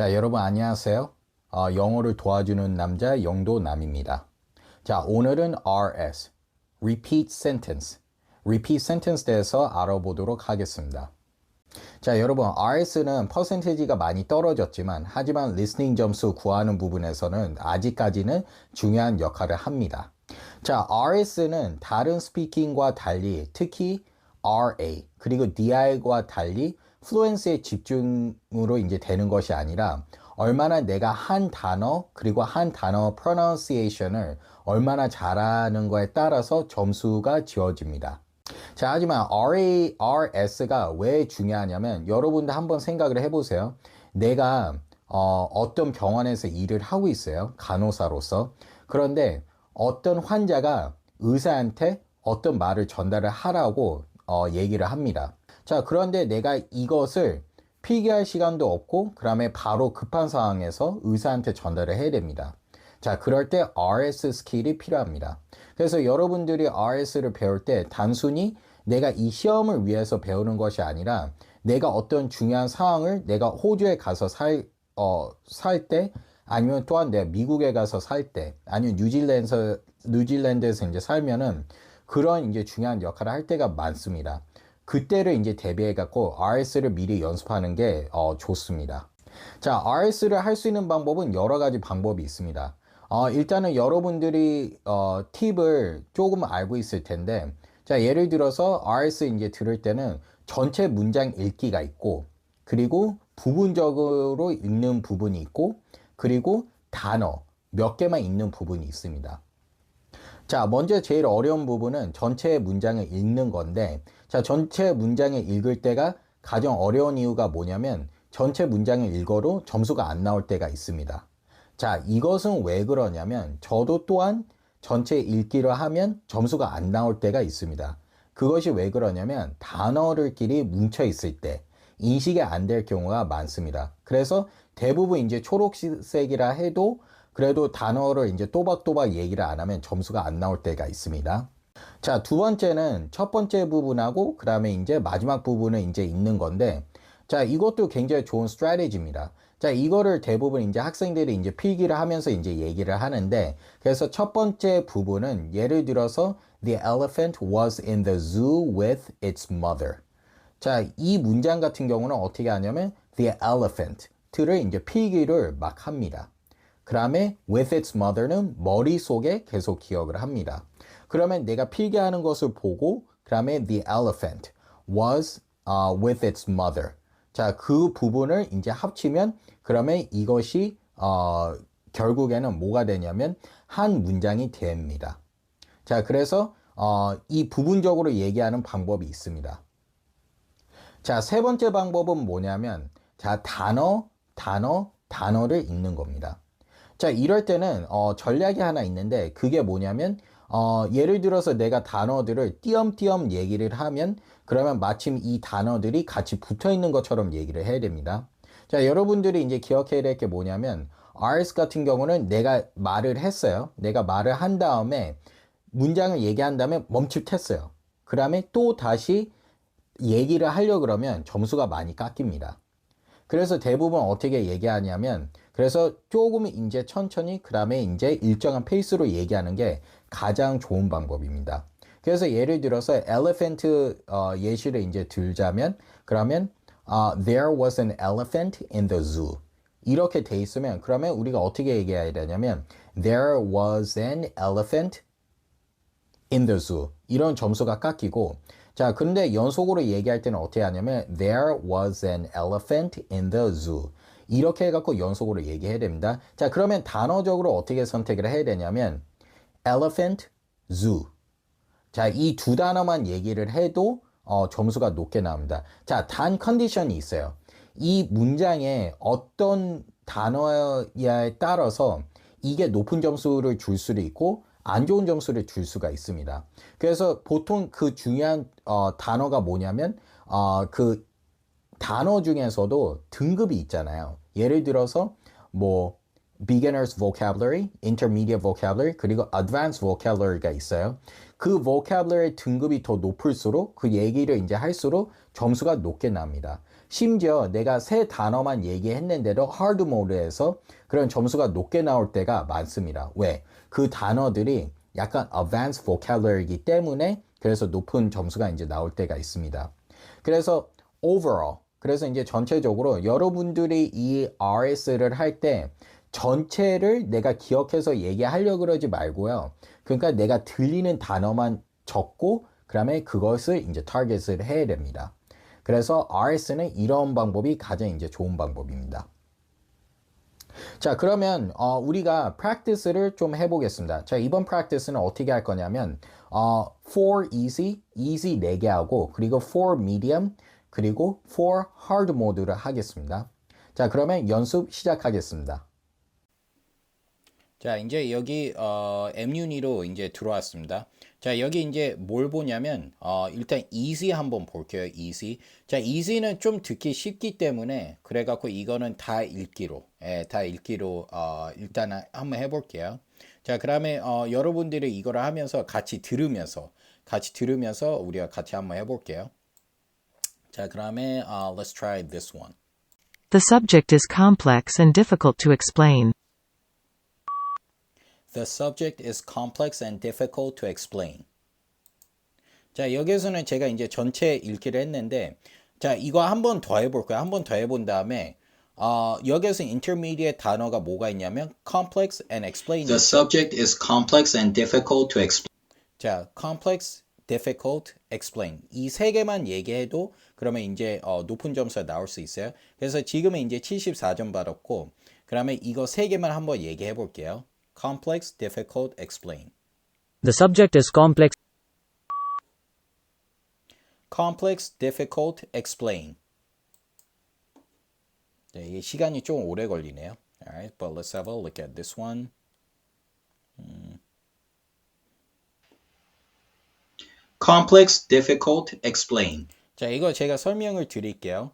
자, 여러분 안녕하세요. 어, 영어를 도와주는 남자 영도남입니다. 자, 오늘은 RS, Repeat Sentence, Repeat Sentence 대해서 알아보도록 하겠습니다. 자, 여러분 RS는 퍼센테지가 많이 떨어졌지만 하지만 리스닝 점수 구하는 부분에서는 아직까지는 중요한 역할을 합니다. 자, RS는 다른 스피킹과 달리 특히 RA 그리고 DI과 달리 플루엔스에 집중으로 이제 되는 것이 아니라 얼마나 내가 한 단어 그리고 한 단어 pronunciation을 얼마나 잘하는 거에 따라서 점수가 지어집니다. 자, 하지만 RA, RS가 왜 중요하냐면 여러분도 한번 생각을 해보세요. 내가 어, 어떤 병원에서 일을 하고 있어요. 간호사로서. 그런데 어떤 환자가 의사한테 어떤 말을 전달을 하라고 어, 얘기를 합니다. 자, 그런데 내가 이것을 필기할 시간도 없고, 그 다음에 바로 급한 상황에서 의사한테 전달을 해야 됩니다. 자, 그럴 때 RS 스킬이 필요합니다. 그래서 여러분들이 RS를 배울 때 단순히 내가 이 시험을 위해서 배우는 것이 아니라 내가 어떤 중요한 상황을 내가 호주에 가서 살, 어, 살 때, 아니면 또한 내가 미국에 가서 살 때, 아니면 뉴질랜드에서, 뉴질랜드에서 이제 살면은 그런 이제 중요한 역할을 할 때가 많습니다. 그때를 이제 대비해 갖고 RS를 미리 연습하는 게 어, 좋습니다. 자, RS를 할 수 있는 방법은 여러 가지 방법이 있습니다. 어, 일단은 여러분들이 어, 팁을 조금 알고 있을 텐데, 자, 예를 들어서 RS 이제 들을 때는 전체 문장 읽기가 있고, 그리고 부분적으로 읽는 부분이 있고, 그리고 단어 몇 개만 읽는 부분이 있습니다. 자, 먼저 제일 어려운 부분은 전체 문장을 읽는 건데, 자, 전체 문장을 읽을 때가 가장 어려운 이유가 뭐냐면, 전체 문장을 읽어도 점수가 안 나올 때가 있습니다. 자, 이것은 왜 그러냐면, 저도 또한 전체 읽기를 하면 점수가 안 나올 때가 있습니다. 그것이 왜 그러냐면, 단어들끼리 뭉쳐 있을 때, 인식이 안 될 경우가 많습니다. 그래서 대부분 이제 초록색이라 해도 그래도 단어를 이제 또박또박 얘기를 안 하면 점수가 안 나올 때가 있습니다. 자, 두 번째는 첫 번째 부분하고 그 다음에 이제 마지막 부분을 이제 읽는 건데, 자, 이것도 굉장히 좋은 스트래티지입니다. 자, 이거를 대부분 이제 학생들이 이제 필기를 하면서 이제 얘기를 하는데, 그래서 첫 번째 부분은 예를 들어서 The elephant was in the zoo with its mother. 자, 이 문장 같은 경우는 어떻게 하냐면 The elephant를 이제 필기를 막 합니다. 그 다음에 with its mother는 머릿속에 계속 기억을 합니다. 그러면 내가 필기하는 것을 보고 그 다음에 the elephant was uh, with its mother. 자, 그 부분을 이제 합치면 그러면 이것이 어, 결국에는 뭐가 되냐면 한 문장이 됩니다. 자, 그래서 어, 이 부분적으로 얘기하는 방법이 있습니다. 자, 세 번째 방법은 뭐냐면 자, 단어, 단어, 단어를 읽는 겁니다. 자, 이럴 때는 어, 전략이 하나 있는데 그게 뭐냐면 어, 예를 들어서 내가 단어들을 띄엄띄엄 얘기를 하면 그러면 마침 이 단어들이 같이 붙어 있는 것처럼 얘기를 해야 됩니다. 자, 여러분들이 이제 기억해야 될 게 뭐냐면 RS 같은 경우는 내가 말을 했어요. 내가 말을 한 다음에 문장을 얘기한 다음에 멈칫했어요. 그 다음에 또 다시 얘기를 하려 그러면 점수가 많이 깎입니다. 그래서 대부분 어떻게 얘기하냐면 그래서 조금 이제 천천히 그 다음에 이제 일정한 페이스로 얘기하는 게 가장 좋은 방법입니다. 그래서 예를 들어서 elephant 어, 예시를 이제 들자면 그러면 uh, there was an elephant in the zoo 이렇게 돼 있으면 그러면 우리가 어떻게 얘기해야 되냐면 there was an elephant in the zoo 이런 점수가 깎이고 자, 근데 연속으로 얘기할 때는 어떻게 하냐면 there was an elephant in the zoo. 이렇게 해갖고 연속으로 얘기해야 됩니다. 자, 그러면 단어적으로 어떻게 선택을 해야 되냐면 elephant, zoo. 자, 이 두 단어만 얘기를 해도 어, 점수가 높게 나옵니다. 자, 단 컨디션이 있어요. 이 문장에 어떤 단어에 따라서 이게 높은 점수를 줄 수도 있고 안 좋은 점수를 줄 수가 있습니다. 그래서 보통 그 중요한 어, 단어가 뭐냐면 어, 그 단어 중에서도 등급이 있잖아요. 예를 들어서 뭐 beginners vocabulary, intermediate vocabulary, 그리고 advanced vocabulary가 있어요. 그 vocabulary 등급이 더 높을수록 그 얘기를 이제 할수록 점수가 높게 납니다. 심지어 내가 새 단어만 얘기했는데도 하드 모드에서 그런 점수가 높게 나올 때가 많습니다. 왜? 그 단어들이 약간 advanced vocabulary이기 때문에 그래서 높은 점수가 이제 나올 때가 있습니다. 그래서 overall 그래서 이제 전체적으로 여러분들이 이 RS를 할 때 전체를 내가 기억해서 얘기하려고 그러지 말고요. 그러니까 내가 들리는 단어만 적고 그다음에 그것을 이제 타겟을 해야 됩니다. 그래서 RS는 이런 방법이 가장 이제 좋은 방법입니다. 자, 그러면 어, 우리가 practice를 좀 해보겠습니다. 자, 이번 practice는 어떻게 할 거냐면 어, for easy, easy 4개 하고 그리고 for medium 그리고 for hard 모드를 하겠습니다. 자, 그러면 연습 시작하겠습니다. 자, 이제 여기 어, MU니로 이제 들어왔습니다. 자, 여기 이제 뭘 보냐면 어, 일단 easy 한번 볼게요. easy. 자, easy는 좀 듣기 쉽기 때문에 그래 갖고 이거는 다 읽기로. 예, 다 읽기로 어, 일단 한번 해 볼게요. 자, 그 다음에 어, 여러분들이 이거를 하면서 같이 들으면서 같이 들으면서 우리가 같이 한번 해 볼게요. 자, 그 다음에 어, let's try this one. The subject is complex and difficult to explain. The subject is complex and difficult to explain. 자, 여기에서는 제가 이제 전체 읽기를 했는데, 자, 이거 한 번 더 해볼까요? 한 번 더 해본 다음에, 어, 여기에서 intermediate 단어가 뭐가 있냐면, complex and explain. The subject is complex and difficult to explain. 자, complex, difficult, explain. 이 세 개만 얘기해도 그러면 이제 어, 높은 점수가 나올 수 있어요. 그래서 지금은 이제 74점 받았고, 그다음에 이거 세 개만 한번 얘기해 볼게요. complex, difficult, explain. The subject is complex complex, difficult, explain. 네, 이게 시간이 좀 오래 걸리네요. Alright, but let's have a look at this one. Complex, difficult, explain. 자, 이거 제가 설명을 드릴게요.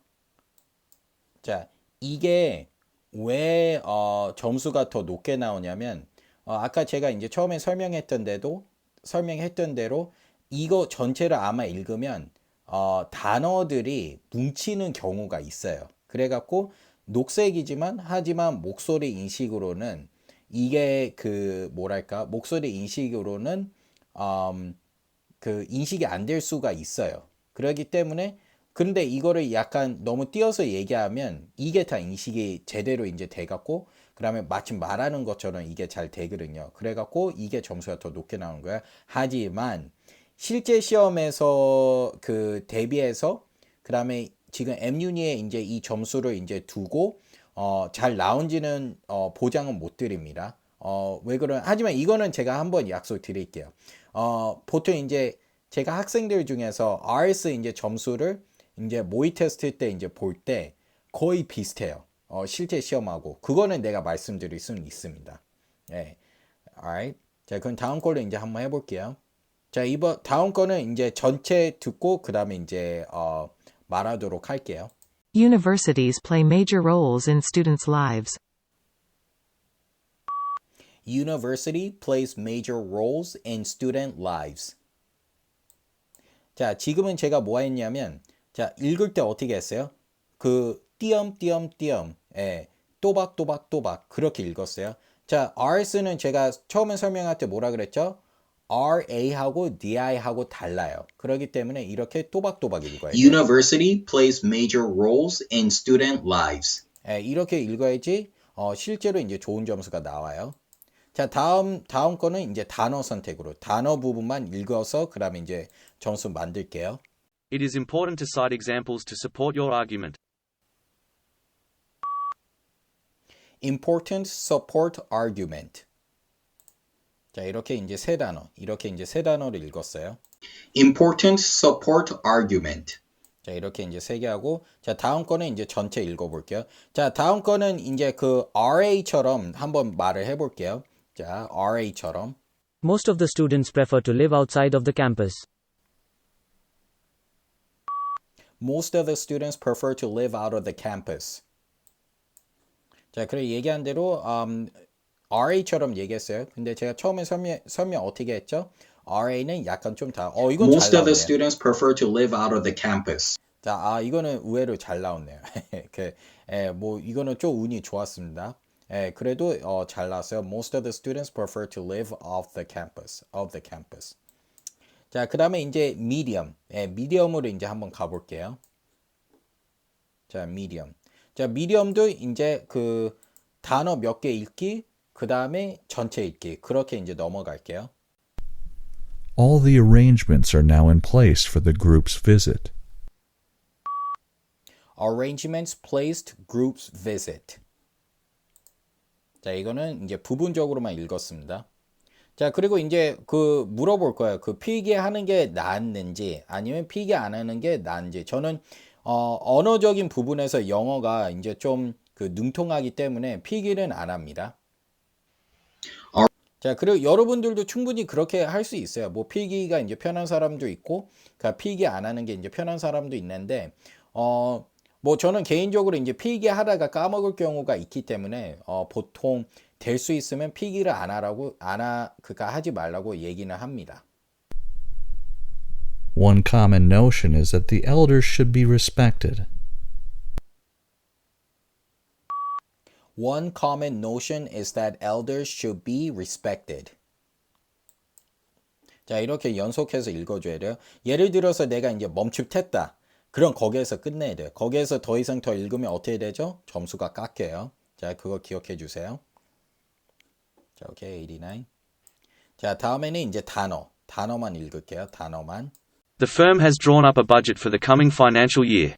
자, 이게 왜 어, 점수가 더 높게 나오냐면 어, 아까 제가 이제 처음에 설명했던 데도 설명했던 대로 이거 전체를 아마 읽으면 어, 단어들이 뭉치는 경우가 있어요. 그래갖고 녹색이지만 하지만 목소리 인식으로는 이게 그 뭐랄까 목소리 인식으로는 음, 그 인식이 안 될 수가 있어요. 그렇기 때문에 근데 이거를 약간 너무 띄어서 얘기하면 이게 다 인식이 제대로 이제 돼갖고 그다음에 마침 말하는 것처럼 이게 잘 되거든요. 그래갖고 이게 점수가 더 높게 나오는 거야. 하지만 실제 시험에서 그 대비해서 그다음에 지금 MU니에 이제 이 점수를 이제 두고 어, 잘 나온지는 어, 보장은 못 드립니다. 어, 왜 그런? 하지만 이거는 제가 한번 약속 드릴게요. 어, 보통 이제 제가 학생들 중에서 RS 이제 점수를 이제 모의 테스트 때 이제 볼 때 거의 비슷해요. 어, 실제 시험하고 그거는 내가 말씀드릴 수는 있습니다. 예. alright. 자, 그럼 다음 걸로 이제 한번 해볼게요. 자, 이번 다음 거는 이제 전체 듣고 그 다음에 이제 어, 말하도록 할게요. Universities play major roles in students' lives. University plays major roles in student lives. 자, 지금은 제가 뭐 했냐면, 자, 읽을 때 어떻게 했어요? 그, 띄엄띄엄띄엄, 예, 또박또박또박, 그렇게 읽었어요. 자, RS는 제가 처음에 설명할 때 뭐라 그랬죠? RA하고 DI하고 달라요. 그렇기 때문에 이렇게 또박또박 읽어야 돼요. University plays major roles in student lives. 예, 이렇게 읽어야지 어, 실제로 이제 좋은 점수가 나와요. 자, 다음 다음 거는 이제 단어 선택으로 단어 부분만 읽어서 그다음에 이제 점수 만들게요. It is important to cite examples to support your argument. important support argument. 자, 이렇게 이제 세 단어. 이렇게 이제 세 단어를 읽었어요. Important support argument. 자, 이렇게 이제 세 개 하고 자, 다음 거는 이제 전체 읽어 볼게요. 자, 다음 거는 이제 그 RA처럼 한번 말을 해 볼게요. 자, RA처럼 Most of the students prefer to live outside of the campus. Most of the students prefer to live out of the campus. 자, 그래 얘기한 대로 um, RA처럼 얘기했어요. 근데 제가 처음에 설명 설명 어떻게 했죠? RA는 약간 좀 다. 어, 이건 Most 잘 of the students prefer to live out of the campus. 자, 아, 이거는 의외로 잘 나왔네요. 그, 예, 뭐, 이거는 좀 운이 좋았습니다. 예, 그래도 어, 잘 나왔어요. Most of the students prefer to live off the campus, of the campus. 자, 그 다음에 이제 medium. 예, medium으로 이제 한번 가볼게요. 자, medium. 자, medium도 이제 그 단어 몇 개 읽기, 그 다음에 전체 읽기. 그렇게 이제 넘어갈게요. All the arrangements are now in place for the group's visit. arrangements placed groups visit. 자, 이거는 이제 부분적으로만 읽었습니다. 자, 그리고 이제 그 물어볼 거예요. 그 필기 하는 게 낫는지 아니면 필기 안 하는 게 나은지. 저는 어, 언어적인 부분에서 영어가 이제 좀 그 능통하기 때문에 필기는 안 합니다. 자, 그리고 여러분들도 충분히 그렇게 할 수 있어요. 뭐 필기가 이제 편한 사람도 있고, 그러니까 필기 안 하는 게 이제 편한 사람도 있는데, 어, 뭐 저는 개인적으로 이제 필기 하다가 까먹을 경우가 있기 때문에 어, 보통 될 수 있으면 필기를 안 하라고 안 하, 그니까 하지 말라고 얘기는 합니다. One common notion is that the elders should be respected. One common notion is that elders should be respected. 자, 이렇게 연속해서 읽어줘야 돼요. 예를 들어서 내가 이제 멈춤했다. 그럼 거기에서 끝내야 돼요. 거기에서 더 이상 더 읽으면 어떻게 되죠? 점수가 깎여요. 자, 그거 기억해 주세요. 자, 오케이, 89. 자, 다음에는 이제 단어. 단어만 읽을게요. 단어만. The firm has drawn up a budget for the coming financial year.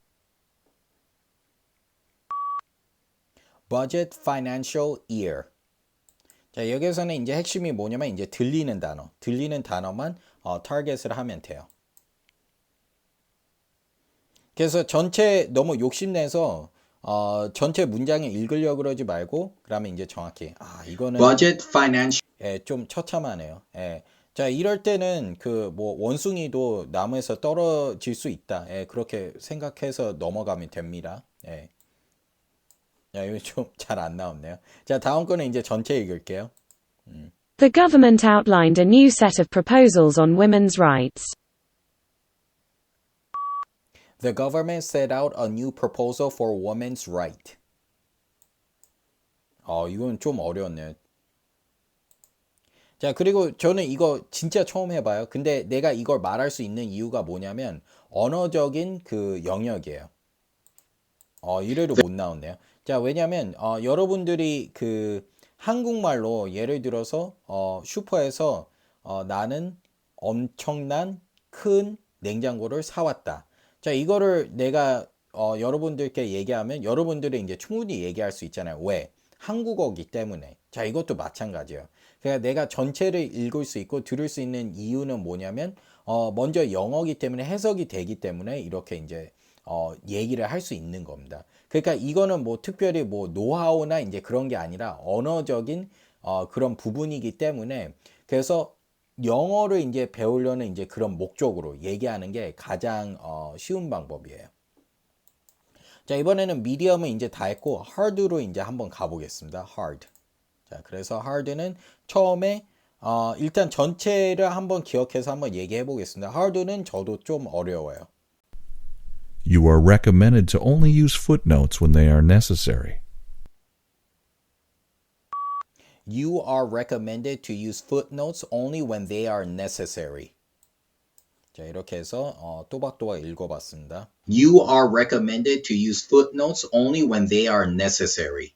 Budget financial year. 자, 여기서는 이제 핵심이 뭐냐면 이제 들리는 단어, 들리는 단어만 어, 타겟을 하면 돼요. 그래서 전체 너무 욕심내서 어, 전체 문장을 읽으려고 그러지 말고 그러면 이제 정확히 아 이거는 budget financial 예, 좀 처참하네요. 예. 자, 이럴 때는 그 뭐 원숭이도 나무에서 떨어질 수 있다. 예, 그렇게 생각해서 넘어가면 됩니다. 예. 야, 이거 좀 잘 안 나왔네요. 자, 다음 거는 이제 전체 읽을게요. The government outlined a new set of proposals on women's rights. The government set out a new proposal for women's right. 어, 이건 좀 어려웠네요. 자, 그리고 저는 이거 진짜 처음 해봐요. 근데 내가 이걸 말할 수 있는 이유가 뭐냐면 언어적인 그 영역이에요. 어, 이래로 못 나왔네요. 자, 왜냐면 어, 여러분들이 그 한국말로 예를 들어서 어, 슈퍼에서 어, 나는 엄청난 큰 냉장고를 사왔다. 자, 이거를 내가 어, 여러분들께 얘기하면 여러분들이 이제 충분히 얘기할 수 있잖아요. 왜? 한국어기 때문에. 자, 이것도 마찬가지예요. 그러니까 내가 전체를 읽을 수 있고 들을 수 있는 이유는 뭐냐면 어, 먼저 영어기 때문에 해석이 되기 때문에 이렇게 이제 어, 얘기를 할 수 있는 겁니다. 그러니까 이거는 뭐 특별히 뭐 노하우나 이제 그런 게 아니라 언어적인 어, 그런 부분이기 때문에 그래서 영어를 이제 배우려는 이제 그런 목적으로 얘기하는 게 가장 어, 쉬운 방법이에요. 자, 이번에는 미디엄은 이제 다 했고 하드로 이제 한번 가보겠습니다. hard. 자, 그래서 hard는 처음에 어, 일단 전체를 한번 기억해서 한번 얘기해 보겠습니다. hard는 저도 좀 어려워요. You are recommended to only use footnotes when they are necessary. You are recommended to use footnotes only when they are necessary. 자, 이렇게 해서 어, 또박또박 읽어봤습니다. you are recommended to use footnotes only when they are necessary.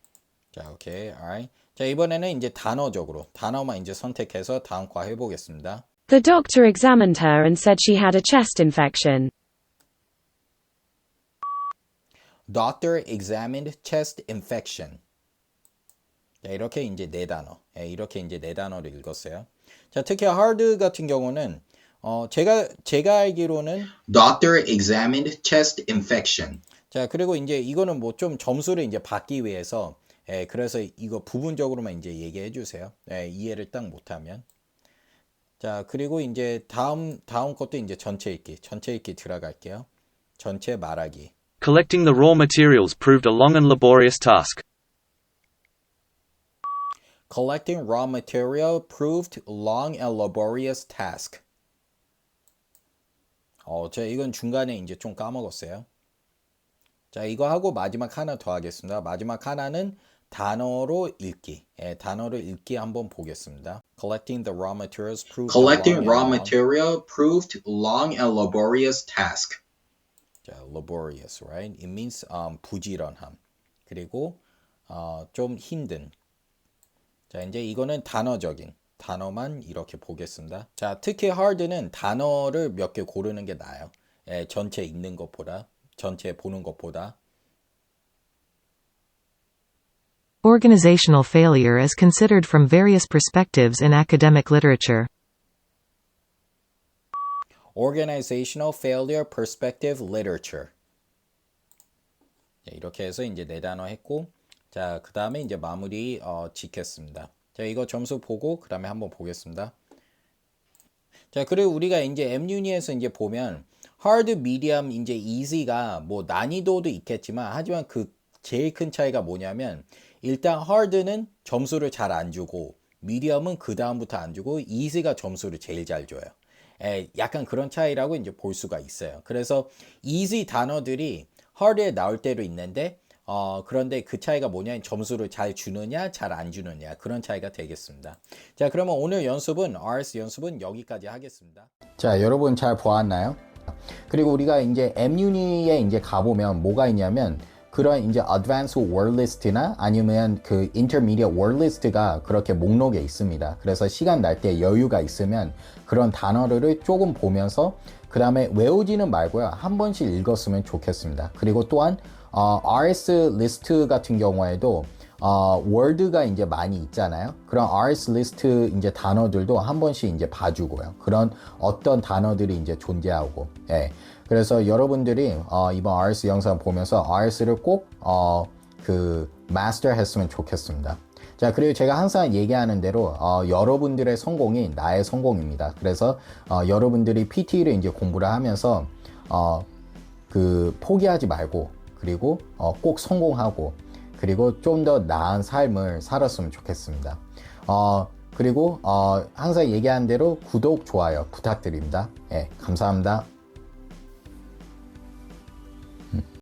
자, 오케이, alright. 자, 이번에는 이제 단어적으로 단어만 이제 선택해서 다음 과 해보겠습니다. The doctor examined her and said she had a chest infection. Doctor examined chest infection. 자, 이렇게 이제 네 단어. 예, 이렇게 이제 네 단어를 읽었어요. 자, 특히 hard 같은 경우는 어, 제가 제가 알기로는 Doctor examined chest infection. 자, 그리고 이제 이거는 뭐 좀 점수를 이제 받기 위해서 예, 그래서 이거 부분적으로만 이제 얘기해 주세요. 예, 이해를 딱 못하면. 자, 그리고 이제 다음 다음 것도 이제 전체 읽기. 전체 읽기 들어갈게요. 전체 말하기. Collecting the raw materials proved a long and laborious task. Collecting raw material proved long and laborious task. 어, 제가 이건 중간에 이제 좀 까먹었어요. 자, 이거 하고 마지막 하나 더 하겠습니다. 마지막 하나는 단어로 읽기. 예, 단어를 읽기 한번 보겠습니다. Collecting the raw materials proved a Collecting long raw and- material proved long and laborious task. 자, laborious, right? It means um, 부지런함. 그리고 어, 좀 힘든. 자, 이제 이거는 단어적인 단어만 이렇게 보겠습니다. 자, 특히 hard는 단어를 몇 개 고르는 게 나아요. 예, 전체 읽는 것보다, 전체 보는 것보다. Organizational failure is considered from various perspectives in academic literature. Organizational failure perspective literature. 자, 이렇게 해서 이제 네 단어 했고, 자, 그 다음에 이제 마무리 어, 짓겠습니다. 자, 이거 점수 보고 그 다음에 한번 보겠습니다. 자, 그리고 우리가 이제 M유니에서 이제 보면 hard, medium, 이제 easy가 뭐 난이도도 있겠지만 하지만 그 제일 큰 차이가 뭐냐면 일단 hard는 점수를 잘 안 주고 medium은 그 다음부터 안 주고 easy가 점수를 제일 잘 줘요. 에, 약간 그런 차이라고 이제 볼 수가 있어요. 그래서 easy 단어들이 hard에 나올 때도 있는데 어, 그런데 그 차이가 뭐냐 점수를 잘 주느냐 잘 안 주느냐 그런 차이가 되겠습니다. 자 그러면 오늘 연습은 RS 연습은 여기까지 하겠습니다. 자 여러분 잘 보았나요? 그리고 우리가 이제 M유니에 이제 가보면 뭐가 있냐면 그런 이제 Advanced Word List나 아니면 그 Intermediate Word List가 그렇게 목록에 있습니다. 그래서 시간 날 때 여유가 있으면 그런 단어를 조금 보면서 그 다음에 외우지는 말고요 한 번씩 읽었으면 좋겠습니다. 그리고 또한 어, RS 리스트 같은 경우에도 어, 월드가 이제 많이 있잖아요. 그런 RS 리스트 이제 단어들도 한 번씩 이제 봐주고요. 그런 어떤 단어들이 이제 존재하고, 예. 그래서 여러분들이 어, 이번 RS 영상 보면서 RS를 꼭 어, 그 마스터 했으면 좋겠습니다. 자, 그리고 제가 항상 얘기하는 대로 어, 여러분들의 성공이 나의 성공입니다. 그래서 어, 여러분들이 PT를 이제 공부를 하면서 어, 그 포기하지 말고 그리고 어, 꼭 성공하고 그리고 좀 더 나은 삶을 살았으면 좋겠습니다. 어, 그리고 어, 항상 얘기하는 대로 구독, 좋아요 부탁드립니다. 예, 감사합니다.